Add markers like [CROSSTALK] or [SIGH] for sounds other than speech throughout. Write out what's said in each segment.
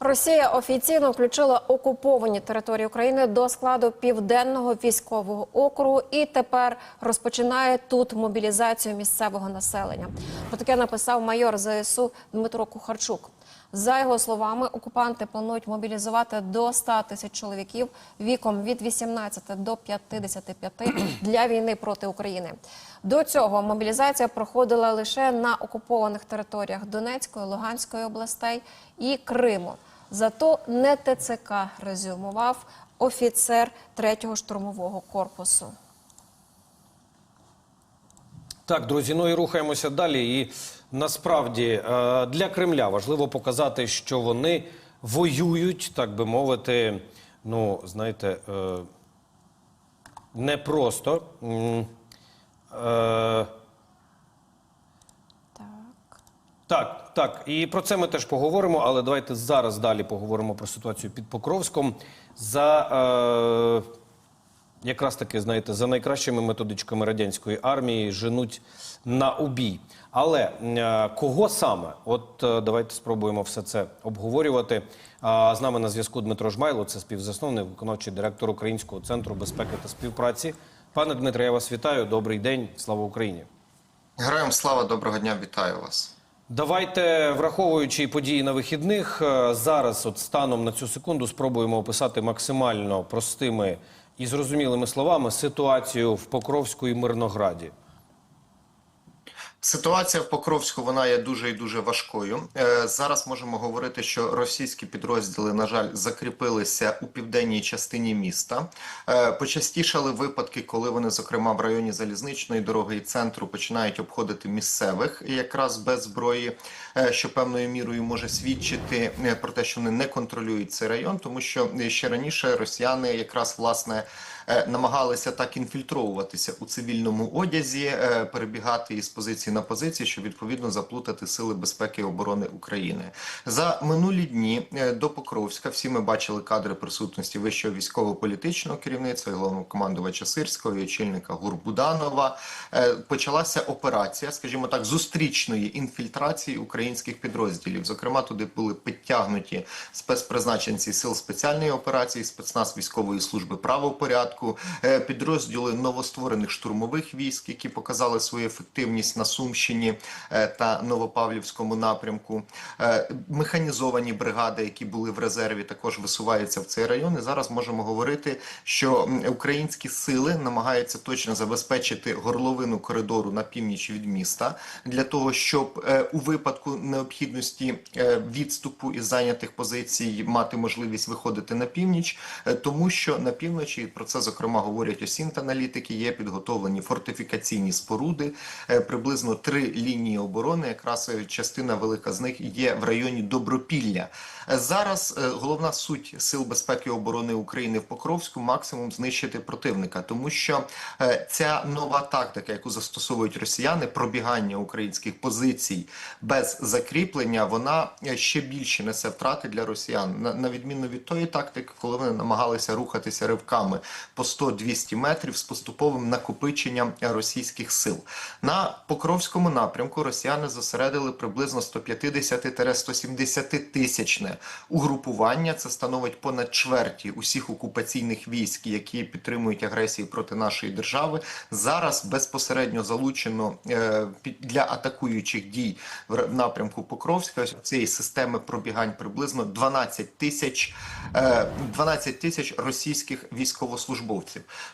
Росія офіційно включила окуповані території України до складу південного військового округу і тепер розпочинає тут мобілізацію місцевого населення. Про таке написав майор ЗСУ Дмитро Кухарчук. За його словами, окупанти планують мобілізувати до 100 тисяч чоловіків віком від 18 до 55 для війни проти України. До цього мобілізація проходила лише на окупованих територіях Донецької, Луганської областей і Криму. Зато не ТЦК резюмував офіцер 3-го штурмового корпусу. Так, друзі, ну і рухаємося далі. І насправді е, для Кремля важливо показати, що вони воюють, так би мовити, ну, знаєте, е, не просто. Е, Так. Так, так, і про це ми теж поговоримо, але давайте зараз далі поговоримо про ситуацію під Покровськом. За е, якраз таки, знаєте, за найкращими методичками радянської армії женуть на убій. Але е, кого саме? От е, давайте спробуємо все це обговорювати. А, з нами на зв'язку Дмитро Жмайло, це співзасновник, виконавчий директор Українського центру безпеки та співпраці. Пане Дмитре, я вас вітаю. Добрий день. Слава Україні. Героям слава, доброго дня, вітаю вас. Давайте, враховуючи події на вихідних, е, зараз, от станом на цю секунду, спробуємо описати максимально простими і зрозумілими словами ситуацію в Покровську і Мирнограді. Ситуація в Покровську вона є дуже і дуже важкою. Е, Зараз можемо говорити, що російські підрозділи, на жаль, закріпилися у південній частині міста. Е, Почастішали випадки, коли вони, зокрема, в районі залізничної дороги і центру починають обходити місцевих, якраз без зброї, е, що певною мірою може свідчити про те, що вони не контролюють цей район, тому що ще раніше росіяни якраз власне. Е, Намагалися так інфільтровуватися у цивільному одязі, е, перебігати із позиції на позиції, щоб відповідно заплутати сили безпеки і оборони України за минулі дні е, до Покровська. Всі ми бачили кадри присутності вищого військово-політичного керівництва, і головнокомандувача Сирського і очільника Гурбуданова. Почалася операція, скажімо так, зустрічної інфільтрації українських підрозділів. Зокрема, туди були підтягнуті спецпризначенці сил спеціальної операції, спецназ військової служби правопорядку, е, підрозділи новостворених штурмових військ, які показали свою ефективність на Сумщині е, та Новопавлівському напрямку. Е, Механізовані бригади, які були в резерві, також висуваються в цей район. І зараз можемо говорити, що українські сили намагаються точно забезпечити горловину коридору на північ від міста для того, щоб у випадку необхідності відступу із зайнятих позицій мати можливість виходити на північ, тому що на півночі про це зокрема говорять осінт-аналітики. Є підготовлені фортифікаційні споруди, е, приблизно три лінії оборони. Якраз е, частина велика з них є в районі Добропілля. Е, Зараз головна суть сил безпеки і оборони України в Покровську максимум знищити противника, тому що ця нова тактика, яку застосовують росіяни, пробігання українських позицій без закріплення, вона ще більше несе втрати для росіян, на відміну від тої тактики, коли вони намагалися рухатися ривками по 100-200 метрів з поступовим накопиченням е, російських сил. На Покровському напрямку росіяни зосередили приблизно 150-170 тисячне угрупування. Це становить понад чверті усіх окупаційних військ, які підтримують агресію проти нашої держави. Зараз безпосередньо залучено е, для атакуючих дій в напрямку Покровська цієї системи пробігань приблизно 12 тисяч е, 12 тисяч російських військовослужбовців.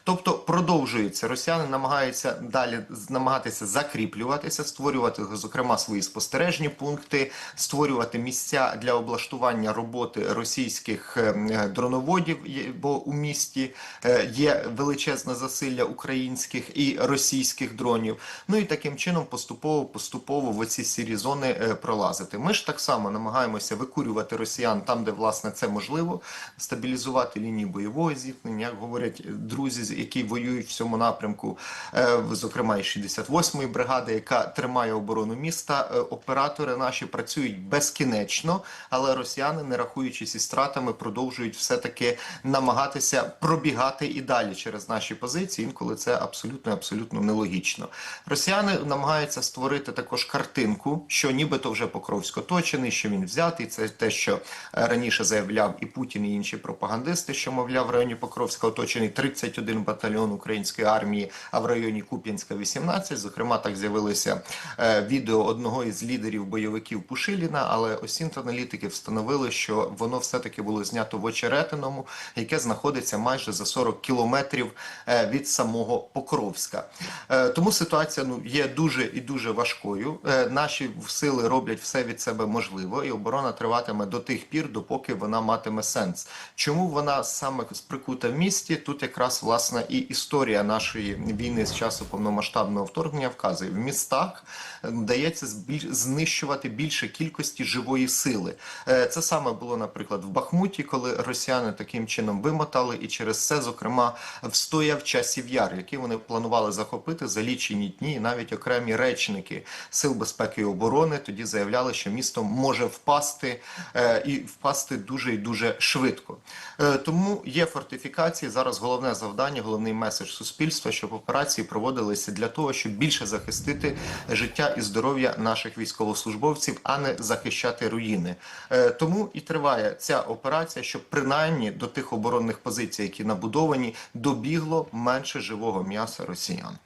Тобто продовжується росіяни намагаються далі намагатися закріплюватися, створювати зокрема свої спостережні пункти, створювати місця для облаштування роботи російських е, дроноводів, бо у місті е, є величезне засилля українських і російських дронів. Ну і таким чином поступово поступово в оці сірі зони е, пролазити. Ми ж так само намагаємося викурювати росіян там, де власне це можливо, стабілізувати лінії бойового зіткнення, як говорять друзі, які воюють в цьому напрямку, е, зокрема і 68-ї бригади, яка тримає оборону міста. Е, Оператори наші працюють безкінечно, але росіяни, не рахуючись із стратами, продовжують все таки намагатися пробігати і далі через наші позиції. Інколи це абсолютно абсолютно нелогічно. Росіяни намагаються створити також картинку, що нібито вже Покровськ оточений, що він взятий. Це те, що е, раніше заявляв і Путін, і інші пропагандисти, що мовляв в районі Покровська оточений 31 батальйон української армії, а в районі Куп'янська 18. Зокрема, так з'явилося е, відео одного із лідерів бойовиків Пушиліна, але осінт-аналітики встановили, що воно все-таки було знято в Очеретиному, яке знаходиться майже за 40 кілометрів е, від самого Покровська. Е, Тому ситуація ну є дуже і дуже важкою. Наші сили роблять все від себе можливо, і оборона триватиме до тих пір, допоки вона матиме сенс. Чому вона саме прикута в місті? Тут якраз власне і історія нашої війни з часу повномасштабного вторгнення вказує в містах е, вдається знищувати більше кількості живої сили. Е, Це саме було, наприклад, в Бахмуті, коли росіяни таким чином вимотали, і через це, зокрема, встояв часів яр, який вони планували захопити за лічені дні. І навіть окремі речники сил безпеки і оборони тоді заявляли, що місто може впасти е, і впасти дуже і дуже швидко. Е, Тому є фортифікації. Зараз головне завдання, головний меседж суспільства, щоб операції проводилися для того, щоб більше захистити життя і здоров'я наших військовослужбовців, а не захищати руїни. Е, Тому і триває ця операція, щоб принаймні до тих оборонних позицій, які набудовані, добігло менше живого м'яса росіян.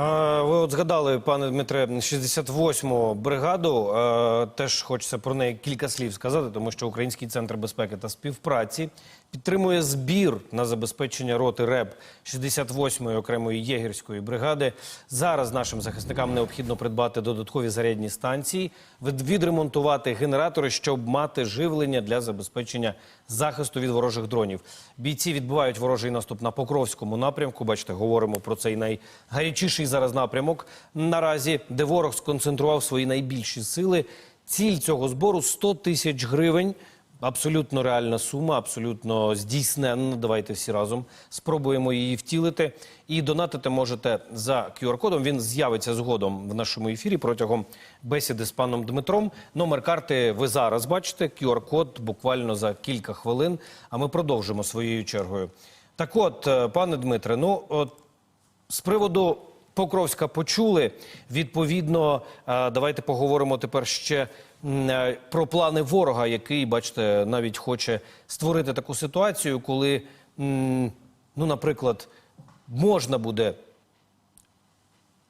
Ви от згадали, пане Дмитре, 68-му бригаду. Теж хочеться про неї кілька слів сказати, тому що Український центр безпеки та співпраці підтримує збір на забезпечення роти РЕБ 68-ї окремої єгерської бригади. Зараз нашим захисникам необхідно придбати додаткові зарядні станції, відремонтувати генератори, щоб мати живлення для забезпечення захисту від ворожих дронів. Бійці відбивають ворожий наступ на Покровському напрямку. Бачите, говоримо про цей найгарячіший зараз напрямок наразі, де ворог сконцентрував свої найбільші сили. Ціль цього збору 100 тисяч гривень. Абсолютно реальна сума, абсолютно здійсненна. Давайте всі разом спробуємо її втілити. І донатити можете за QR-кодом. Він з'явиться згодом в нашому ефірі протягом бесіди з паном Дмитром. Номер карти ви зараз бачите. QR-код буквально за кілька хвилин. А ми продовжимо своєю чергою. Так, от, е, пане Дмитре, ну от з приводу Покровська почули. Відповідно, е, давайте поговоримо тепер ще е, про плани ворога, який, бачите, навіть хоче створити таку ситуацію, коли, ну, наприклад, можна буде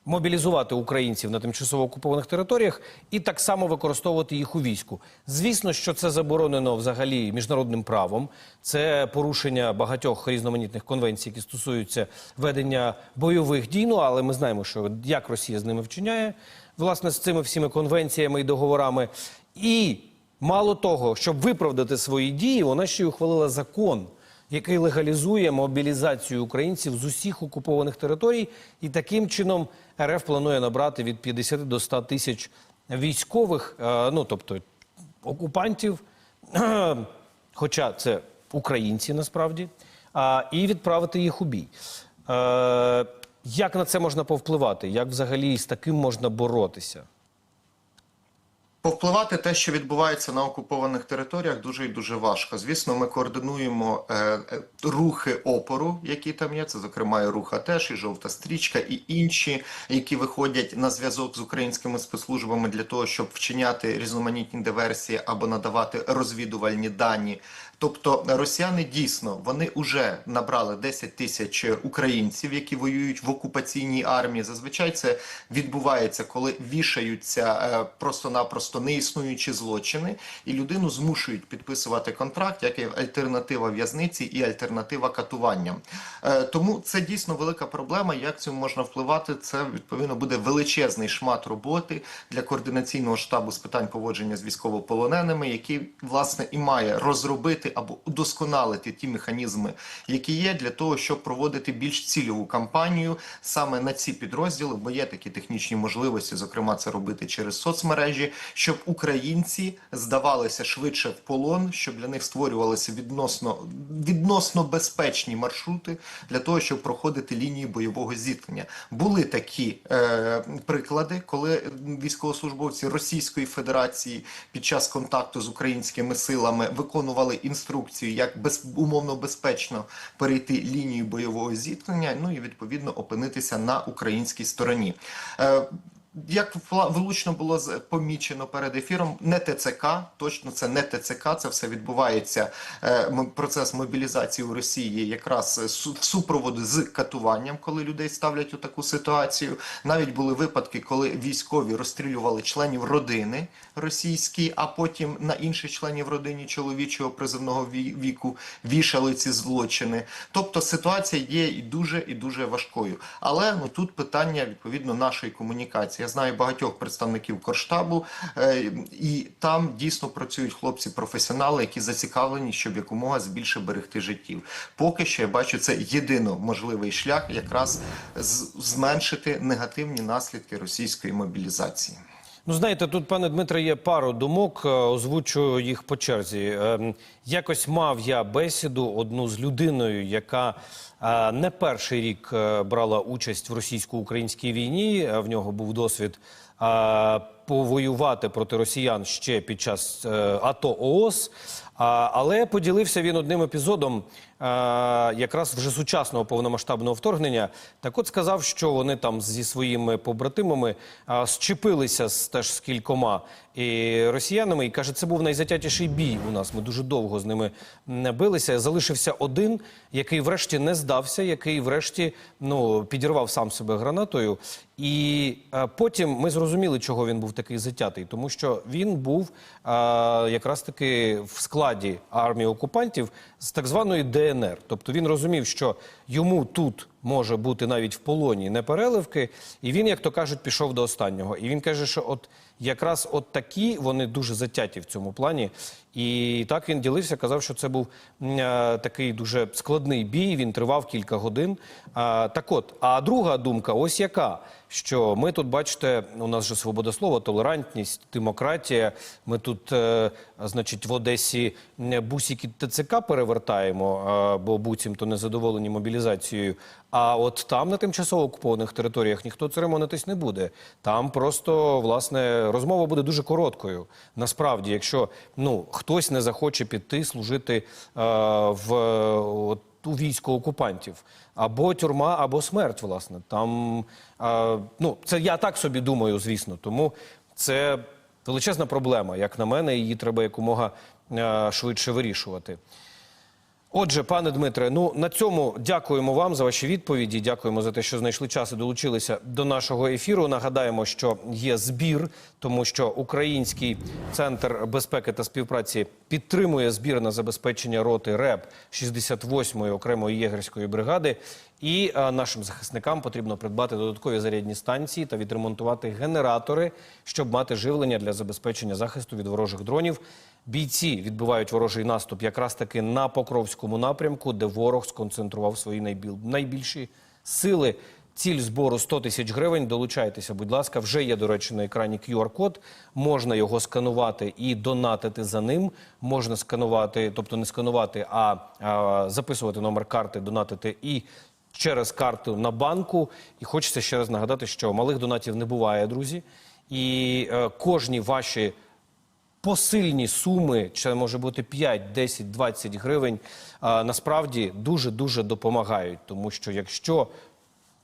мобілізувати українців на тимчасово окупованих територіях і так само використовувати їх у війську. Звісно, що це заборонено взагалі міжнародним правом. Це порушення багатьох різноманітних конвенцій, які стосуються ведення бойових дій. Ну але ми знаємо, що як Росія з ними вчиняє, власне, з цими всіми конвенціями і договорами. І мало того, щоб виправдати свої дії, вона ще й ухвалила закон який легалізує мобілізацію українців з усіх окупованих територій, і таким чином РФ планує набрати від 50 до 100 тисяч військових, е, ну тобто окупантів, [CLEARS THROAT] хоча це українці насправді, і відправити їх у бій. Е, Як на це можна повпливати? Як взагалі з таким можна боротися? Повпливати те, що відбувається на окупованих територіях, дуже і дуже важко. Звісно, ми координуємо е, е, рухи опору, які там є. Це зокрема і рух АТЕШ, і жовта стрічка, і інші, які виходять на зв'язок з українськими спецслужбами для того, щоб вчиняти різноманітні диверсії або надавати розвідувальні дані. Тобто росіяни дійсно вони вже набрали 10 тисяч українців, які воюють в окупаційній армії. Зазвичай це відбувається, коли вішаються е, просто-напросто неіснуючі злочини, і людину змушують підписувати контракт, як і альтернатива в'язниці і альтернатива катуванням. Е, Тому це дійсно велика проблема. Як цьому можна впливати? Це відповідно буде величезний шмат роботи для координаційного штабу з питань поводження з військовополоненими, який власне і має розробити або удосконалити ті механізми, які є для того, щоб проводити більш цільову кампанію саме на ці підрозділи, бо є такі технічні можливості, зокрема це робити через соцмережі, щоб українці здавалися швидше в полон, щоб для них створювалися відносно відносно безпечні маршрути для того, щоб проходити лінії бойового зіткнення. Були такі е, приклади, коли військовослужбовці Російської Федерації під час контакту з українськими силами виконували інструкцію, як без умовно безпечно перейти лінію бойового зіткнення, ну і відповідно опинитися на українській стороні. Е, як влучно було помічено перед ефіром, не ТЦК, точно це не ТЦК, це все відбувається. е, Процес мобілізації у Росії якраз е, супроводу з катуванням, коли людей ставлять у таку ситуацію. Навіть були випадки, коли військові розстрілювали членів родини російські, а потім на інших членів родини чоловічого призовного ві- віку вішали ці злочини. Тобто ситуація є і дуже і дуже важкою. Але ну тут питання відповідно нашої комунікації. Я знаю багатьох представників Корштабу, е, і там дійсно працюють хлопці-професіонали, які зацікавлені, щоб якомога більше берегти життів. Поки що я бачу це єдино можливий шлях, якраз зменшити негативні наслідки російської мобілізації. Ну, знаєте, тут, пане Дмитре, є пару думок, е, озвучу їх по черзі. Ем, Якось мав я бесіду одну з людиною, яка не перший рік е, брала участь в російсько-українській війні. Е, В нього був досвід повоювати проти росіян ще під час е, АТО ООС. Але поділився він одним епізодом якраз вже сучасного повномасштабного вторгнення. Так от сказав, що вони там зі своїми побратимами зчепилися з, теж з кількома і росіянами. І каже, це був найзатятіший бій у нас. Ми дуже довго з ними м, билися. Залишився один, який врешті не здався, який врешті ну, підірвав сам себе гранатою. І е, потім ми зрозуміли, чого він був такий затятий, тому що він був е, якраз таки в складі армії окупантів з так званої ДНР. Тобто він розумів, що йому тут може бути навіть в полоні непереливки, і він, як то кажуть, пішов до останнього. І він каже, що от якраз от такі вони дуже затяті в цьому плані. І так він ділився, казав, що це був е, такий дуже складний бій. Він тривав кілька годин. А, так от, а друга думка, ось яка. Що ми тут бачите, у нас же свобода слова, толерантність, демократія. Ми тут, е, значить, в Одесі е, бусики ТЦК перевертаємо, е, бо буцімто незадоволені мобілізацією. А от там, на тимчасово окупованих територіях, ніхто церемонитись не буде. Там просто власне розмова буде дуже короткою. Насправді, якщо ну хтось не захоче піти служити е, в от, у військо окупантів. Або тюрма, або смерть, власне. Там, е, ну, це я так собі думаю, звісно. Тому це величезна проблема, як на мене, її треба якомога е, швидше вирішувати. Отже, пане Дмитре, ну на цьому дякуємо вам за ваші відповіді. Дякуємо за те, що знайшли час і долучилися до нашого ефіру. Нагадаємо, що є збір, тому що Український центр безпеки та співпраці підтримує збір на забезпечення роти РЕБ 68-ї окремої єгерської бригади. І е, нашим захисникам потрібно придбати додаткові зарядні станції та відремонтувати генератори, щоб мати живлення для забезпечення захисту від ворожих дронів. Бійці відбивають ворожий наступ якраз таки на Покровському напрямку, де ворог сконцентрував свої найбіл... найбільші сили. Ціль збору 100 тисяч гривень. Долучайтеся, будь ласка. Вже є, до речі, на екрані QR-код. Можна його сканувати і донатити за ним. Можна сканувати, тобто не сканувати, а, а записувати номер карти, донатити і через карту на банку. І хочеться ще раз нагадати, що малих донатів не буває, друзі. І е, кожні ваші посильні суми, це може бути 5, 10, 20 гривень, насправді дуже-дуже допомагають. Тому що якщо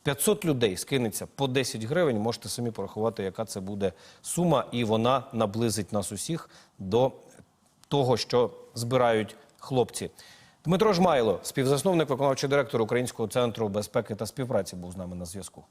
500 людей скинеться по 10 гривень, можете самі порахувати, яка це буде сума, і вона наблизить нас усіх до того, що збирають хлопці. Дмитро Жмайло, співзасновник, виконавчий директор Українського центру безпеки та співпраці, був з нами на зв'язку.